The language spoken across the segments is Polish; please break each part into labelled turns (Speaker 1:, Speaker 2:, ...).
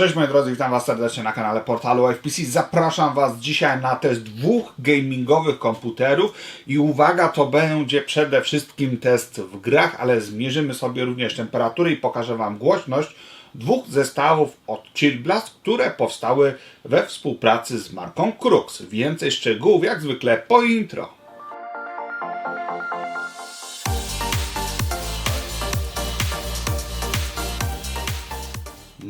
Speaker 1: Cześć moi drodzy, witam Was serdecznie na kanale portalu FPC. Zapraszam Was dzisiaj na test dwóch gamingowych komputerów i uwaga, to będzie przede wszystkim test w grach, ale zmierzymy sobie również temperatury i pokażę Wam głośność dwóch zestawów od Chill Blast, które powstały we współpracy z marką Crux. Więcej szczegółów jak zwykle po intro.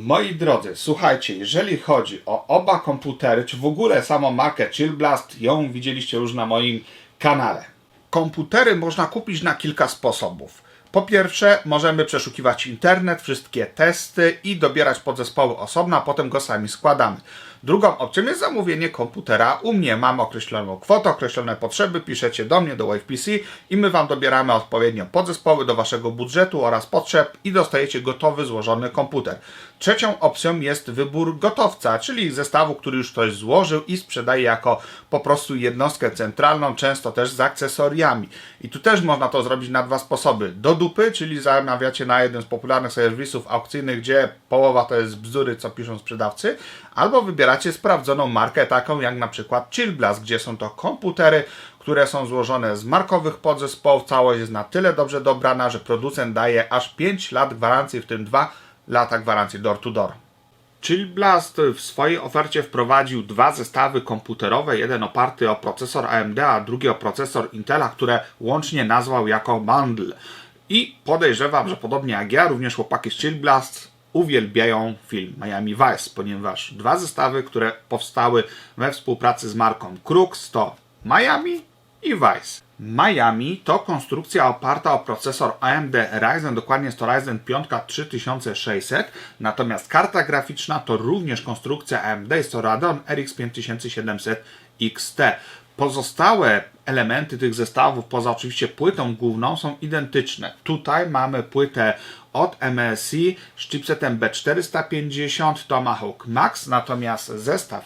Speaker 1: Moi drodzy, słuchajcie, jeżeli chodzi o oba komputery, czy w ogóle samą markę Chill Blast, ją widzieliście już na moim kanale. Komputery można kupić na kilka sposobów. Po pierwsze, możemy przeszukiwać internet, wszystkie testy i dobierać podzespoły osobno, a potem go sami składamy. Drugą opcją jest zamówienie komputera u mnie. Mam określoną kwotę, określone potrzeby, piszecie do mnie, do WavePC i my Wam dobieramy odpowiednio podzespoły do Waszego budżetu oraz potrzeb i dostajecie gotowy, złożony komputer. Trzecią opcją jest wybór gotowca, czyli zestawu, który już ktoś złożył i sprzedaje jako po prostu jednostkę centralną, często też z akcesoriami. I tu też można to zrobić na dwa sposoby. Do dupy, czyli zamawiacie na jeden z popularnych serwisów aukcyjnych, gdzie połowa to jest bzdury, co piszą sprzedawcy, albo wybieracie sprawdzoną markę, taką jak na przykład Chillblast, gdzie są to komputery, które są złożone z markowych podzespołów. Całość jest na tyle dobrze dobrana, że producent daje aż 5 lat gwarancji, w tym 2 lata gwarancji door to door. Chill Blast w swojej ofercie wprowadził dwa zestawy komputerowe, jeden oparty o procesor AMD, a drugi o procesor Intela, które łącznie nazwał jako bundle. I podejrzewam, że podobnie jak ja, również chłopaki z Chill Blast uwielbiają film Miami Vice, ponieważ dwa zestawy, które powstały we współpracy z marką Crux to Miami i Vice. Miami to konstrukcja oparta o procesor AMD Ryzen, dokładnie to Ryzen 5 3600, natomiast karta graficzna to również konstrukcja AMD, jest to Radeon RX 5700 XT. Pozostałe elementy tych zestawów, poza oczywiście płytą główną, są identyczne. Tutaj mamy płytę od MSI z chipsetem B450 Tomahawk Max, natomiast zestaw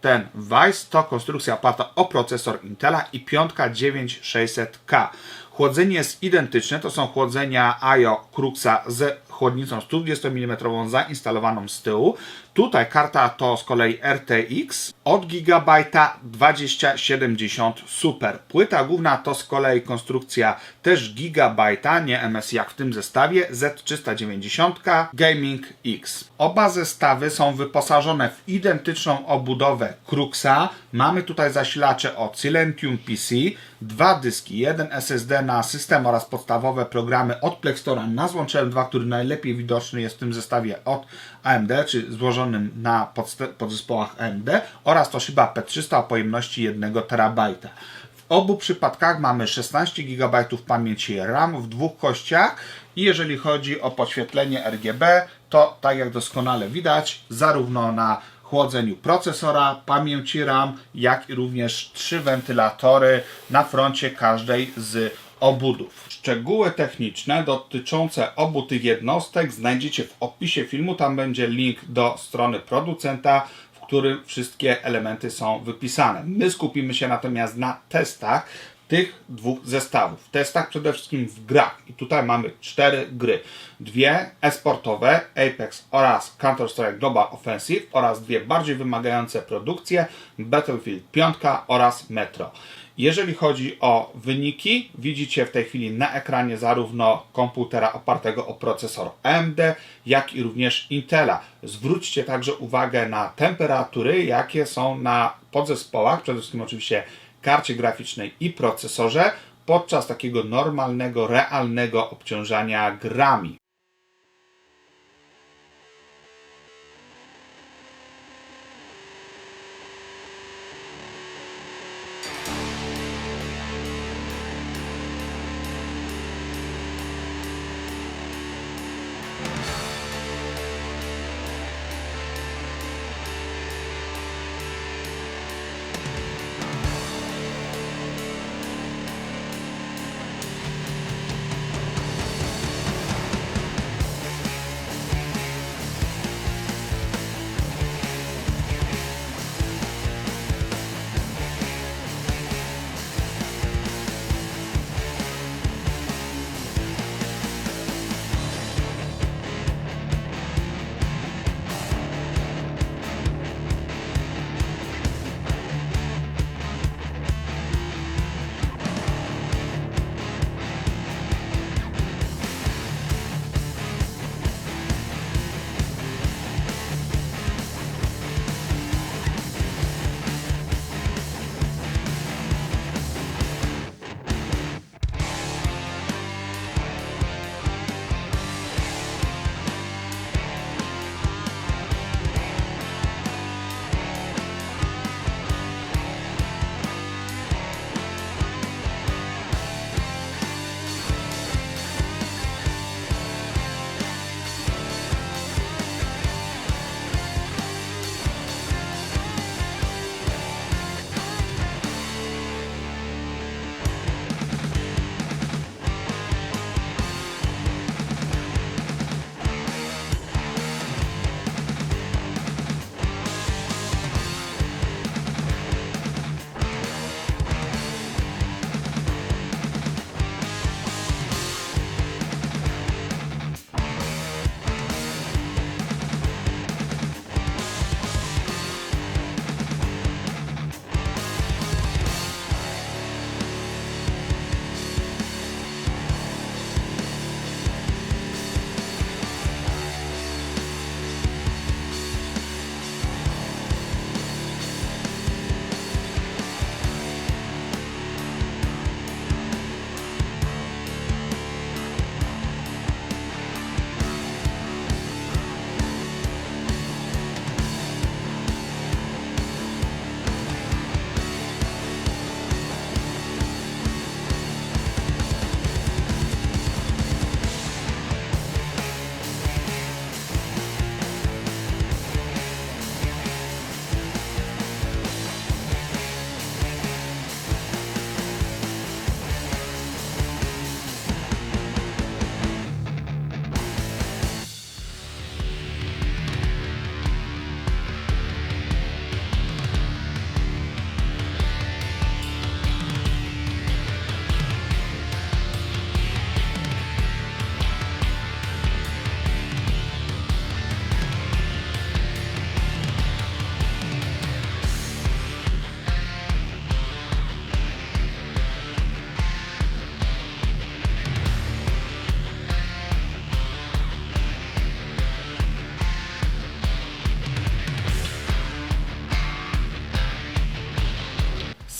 Speaker 1: ten Vice to konstrukcja oparta o procesor Intela i piątka 9600K. Chłodzenie jest identyczne, to są chłodzenia IO Cruxa z chłodnicą 120 mm zainstalowaną z tyłu. Tutaj karta to z kolei RTX od Gigabajta 2070 Super. Płyta główna to z kolei konstrukcja też Gigabajta, nie MSI jak w tym zestawie, Z390 Gaming X. Oba zestawy są wyposażone w identyczną obudowę Cruxa. Mamy tutaj zasilacze od Silentium PC, dwa dyski, jeden SSD na system oraz podstawowe programy od Plextora na złącze L2, który najlepiej widoczny jest w tym zestawie od AMD, czy złożonym na podzespołach AMD oraz Toshiba P300 o pojemności 1 TB. W obu przypadkach mamy 16 GB pamięci RAM w dwóch kościach i jeżeli chodzi o podświetlenie RGB, to tak jak doskonale widać, zarówno na chłodzeniu procesora, pamięci RAM, jak i również trzy wentylatory na froncie każdej z obudów. Szczegóły techniczne dotyczące obu tych jednostek znajdziecie w opisie filmu. Tam będzie link do strony producenta, w którym wszystkie elementy są wypisane. My skupimy się natomiast na testach tych dwóch zestawów. W testach przede wszystkim w grach. I tutaj mamy cztery gry. Dwie esportowe, Apex oraz Counter-Strike Global Offensive oraz dwie bardziej wymagające produkcje, Battlefield 5 oraz Metro. Jeżeli chodzi o wyniki, widzicie w tej chwili na ekranie zarówno komputera opartego o procesor AMD, jak i również Intela. Zwróćcie także uwagę na temperatury, jakie są na podzespołach, przede wszystkim oczywiście karcie graficznej i procesorze podczas takiego normalnego, realnego obciążania grami.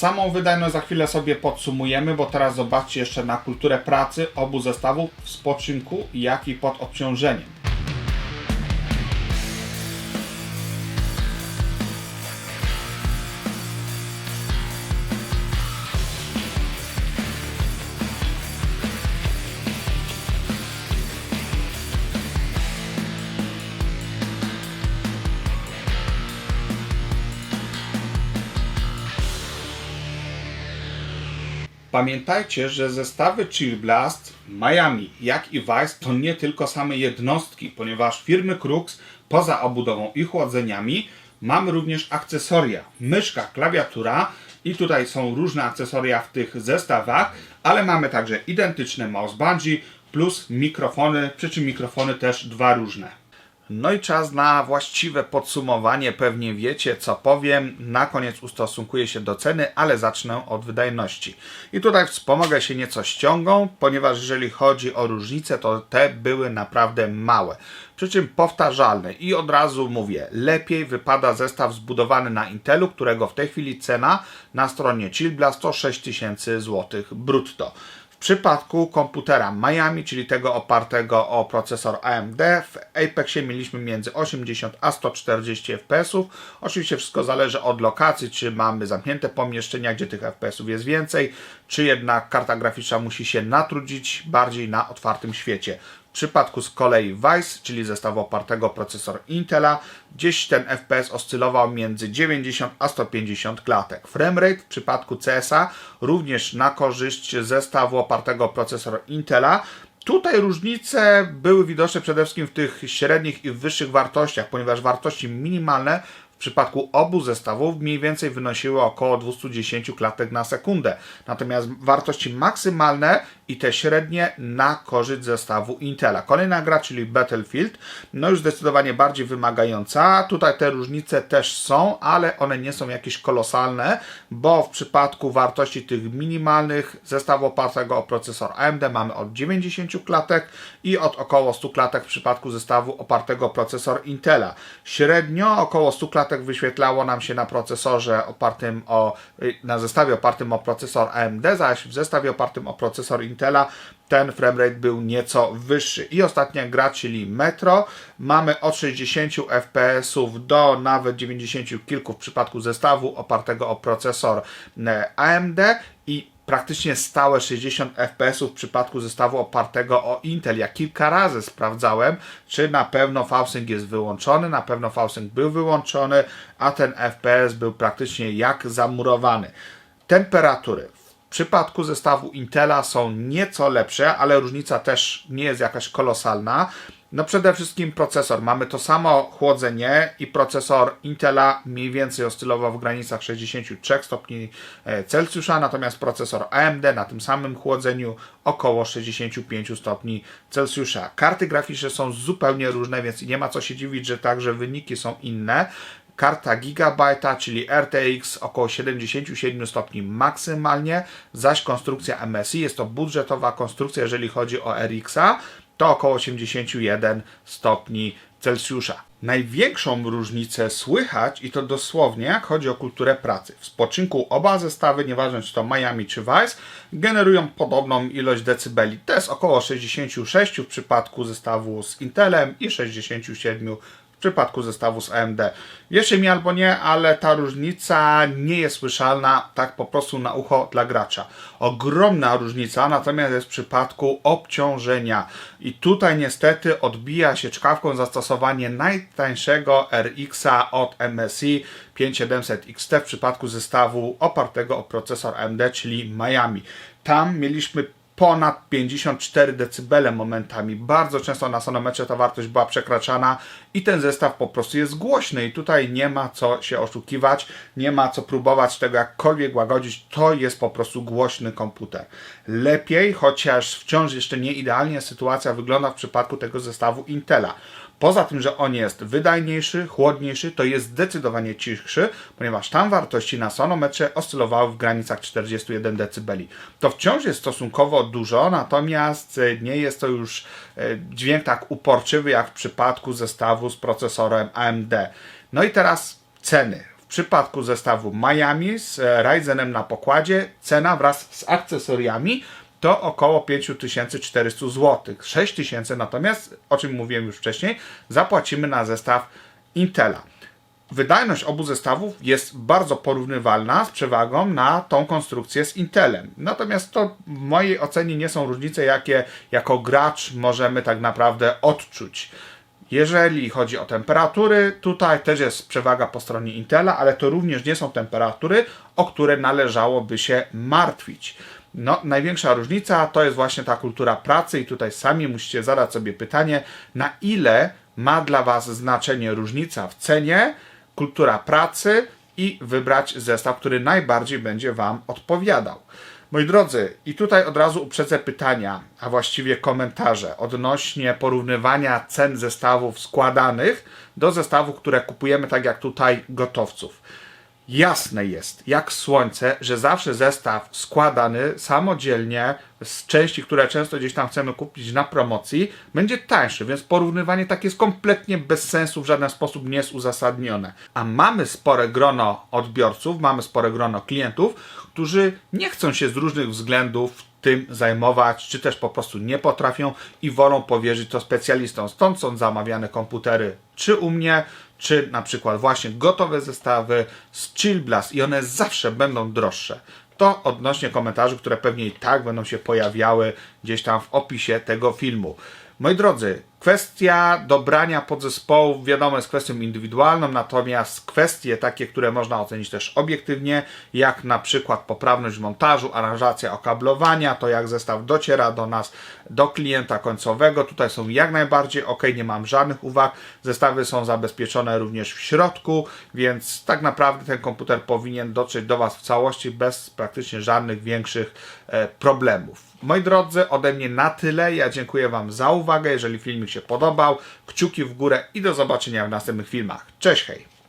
Speaker 1: Samą wydajność za chwilę sobie podsumujemy, bo teraz zobaczcie jeszcze na kulturę pracy obu zestawów w spoczynku, jak i pod obciążeniem. Pamiętajcie, że zestawy Chill Blast, Miami, jak i Vice to nie tylko same jednostki, ponieważ firmy Crux poza obudową i chłodzeniami mamy również akcesoria, myszka, klawiatura i tutaj są różne akcesoria w tych zestawach, ale mamy także identyczne mouse bungee plus mikrofony, przy czym mikrofony też dwa różne. No i czas na właściwe podsumowanie. Pewnie wiecie, co powiem. Na koniec ustosunkuję się do ceny, ale zacznę od wydajności. I tutaj wspomogę się nieco ściągą, ponieważ jeżeli chodzi o różnice, to te były naprawdę małe. Przy czym powtarzalne. I od razu mówię, lepiej wypada zestaw zbudowany na Intelu, którego w tej chwili cena na stronie Chillblast to 6000 zł brutto. Przypadku komputera Miami, czyli tego opartego o procesor AMD, w Apexie mieliśmy między 80 a 140 fps. Oczywiście wszystko zależy od lokacji, czy mamy zamknięte pomieszczenia, gdzie tych FPS-ów jest więcej, czy jednak karta graficzna musi się natrudzić bardziej na otwartym świecie. W przypadku z kolei Vice, czyli zestawu opartego procesor Intela, gdzieś ten FPS oscylował między 90 a 150 klatek. Framerate w przypadku CSA również na korzyść zestawu opartego procesor Intela. Tutaj różnice były widoczne przede wszystkim w tych średnich i wyższych wartościach, ponieważ wartości minimalne w przypadku obu zestawów mniej więcej wynosiły około 210 klatek na sekundę. Natomiast wartości maksymalne i te średnie na korzyść zestawu Intela. Kolejna gra, czyli Battlefield, no już zdecydowanie bardziej wymagająca. Tutaj te różnice też są, ale one nie są jakieś kolosalne, bo w przypadku wartości tych minimalnych zestawu opartego o procesor AMD mamy od 90 klatek i od około 100 klatek w przypadku zestawu opartego o procesor Intela. Średnio około 100 klatek wyświetlało nam się na procesorze opartym o, na zestawie opartym o procesor AMD, zaś w zestawie opartym o procesor Intela ten framerate był nieco wyższy. I ostatnia gra, czyli Metro. Mamy od 60 fps do nawet 90 kilku w przypadku zestawu opartego o procesor e, AMD i praktycznie stałe 60 fps w przypadku zestawu opartego o Intel. Ja kilka razy sprawdzałem, czy na pewno VSync jest wyłączony. Na pewno VSync był wyłączony, a ten FPS był praktycznie jak zamurowany. Temperatury w przypadku zestawu Intela są nieco lepsze, ale różnica też nie jest jakaś kolosalna. No przede wszystkim procesor. Mamy to samo chłodzenie i procesor Intela mniej więcej oscylował w granicach 63 stopni e, Celsjusza, natomiast procesor AMD na tym samym chłodzeniu około 65 stopni Celsjusza. Karty graficzne są zupełnie różne, więc nie ma co się dziwić, że także wyniki są inne karta Gigabyte, czyli RTX około 77 stopni maksymalnie, zaś konstrukcja MSI jest to budżetowa konstrukcja, jeżeli chodzi o RX-a, to około 81 stopni Celsjusza. Największą różnicę słychać i to dosłownie, jak chodzi o kulturę pracy. W spoczynku oba zestawy, nieważne czy to Miami czy Vice, generują podobną ilość decybeli. To jest około 66 w przypadku zestawu z Intelem i 67 przypadku zestawu z AMD. Wierzcie mi albo nie, ale ta różnica nie jest słyszalna tak po prostu na ucho dla gracza. Ogromna różnica natomiast jest w przypadku obciążenia. I tutaj niestety odbija się czkawką zastosowanie najtańszego RX-a od MSI 5700 XT w przypadku zestawu opartego o procesor AMD, czyli Miami. Tam mieliśmy ponad 54 dB momentami. Bardzo często na sonometrze ta wartość była przekraczana i ten zestaw po prostu jest głośny i tutaj nie ma co się oszukiwać, nie ma co próbować tego jakkolwiek łagodzić. To jest po prostu głośny komputer. Lepiej, chociaż wciąż jeszcze nie idealnie sytuacja wygląda w przypadku tego zestawu Intela. Poza tym, że on jest wydajniejszy, chłodniejszy, to jest zdecydowanie cichszy, ponieważ tam wartości na sonometrze oscylowały w granicach 41 dB. To wciąż jest stosunkowo dużo, natomiast e, nie jest to już e, dźwięk tak uporczywy jak w przypadku zestawu z procesorem AMD. No i teraz ceny przypadku zestawu Miami z e, Ryzenem na pokładzie cena wraz z akcesoriami to około 5400 zł. 6000 natomiast, o czym mówiłem już wcześniej, zapłacimy na zestaw Intela. Wydajność obu zestawów jest bardzo porównywalna z przewagą na tą konstrukcję z Intelem. Natomiast to w mojej ocenie nie są różnice, jakie jako gracz możemy tak naprawdę odczuć. Jeżeli chodzi o temperatury, tutaj też jest przewaga po stronie Intela, ale to również nie są temperatury, o które należałoby się martwić. No, największa różnica to jest właśnie ta kultura pracy, i tutaj sami musicie zadać sobie pytanie, na ile ma dla Was znaczenie różnica w cenie, kultura pracy i wybrać zestaw, który najbardziej będzie Wam odpowiadał. Moi drodzy, i tutaj od razu uprzedzę pytania, a właściwie komentarze odnośnie porównywania cen zestawów składanych do zestawów, które kupujemy, tak jak tutaj, gotowców. Jasne jest, jak słońce, że zawsze zestaw składany samodzielnie z części, które często gdzieś tam chcemy kupić na promocji, będzie tańszy, więc porównywanie tak jest kompletnie bez sensu, w żaden sposób nie jest uzasadnione. A mamy spore grono odbiorców, mamy spore grono klientów, którzy nie chcą się z różnych względów tym zajmować, czy też po prostu nie potrafią i wolą powierzyć to specjalistom. Stąd są zamawiane komputery czy u mnie, czy na przykład właśnie gotowe zestawy z Chill Blast i one zawsze będą droższe. To odnośnie komentarzy, które pewnie i tak będą się pojawiały gdzieś tam w opisie tego filmu. Moi drodzy, kwestia dobrania podzespołów wiadomo jest kwestią indywidualną, natomiast kwestie takie, które można ocenić też obiektywnie, jak na przykład poprawność montażu, aranżacja okablowania, to jak zestaw dociera do nas, do klienta końcowego, tutaj są jak najbardziej ok, nie mam żadnych uwag. Zestawy są zabezpieczone również w środku, więc tak naprawdę ten komputer powinien dotrzeć do Was w całości bez praktycznie żadnych większych e, problemów. Moi drodzy, ode mnie na tyle. Ja dziękuję Wam za uwagę. Jeżeli filmik się podobał, kciuki w górę i do zobaczenia w następnych filmach. Cześć, hej!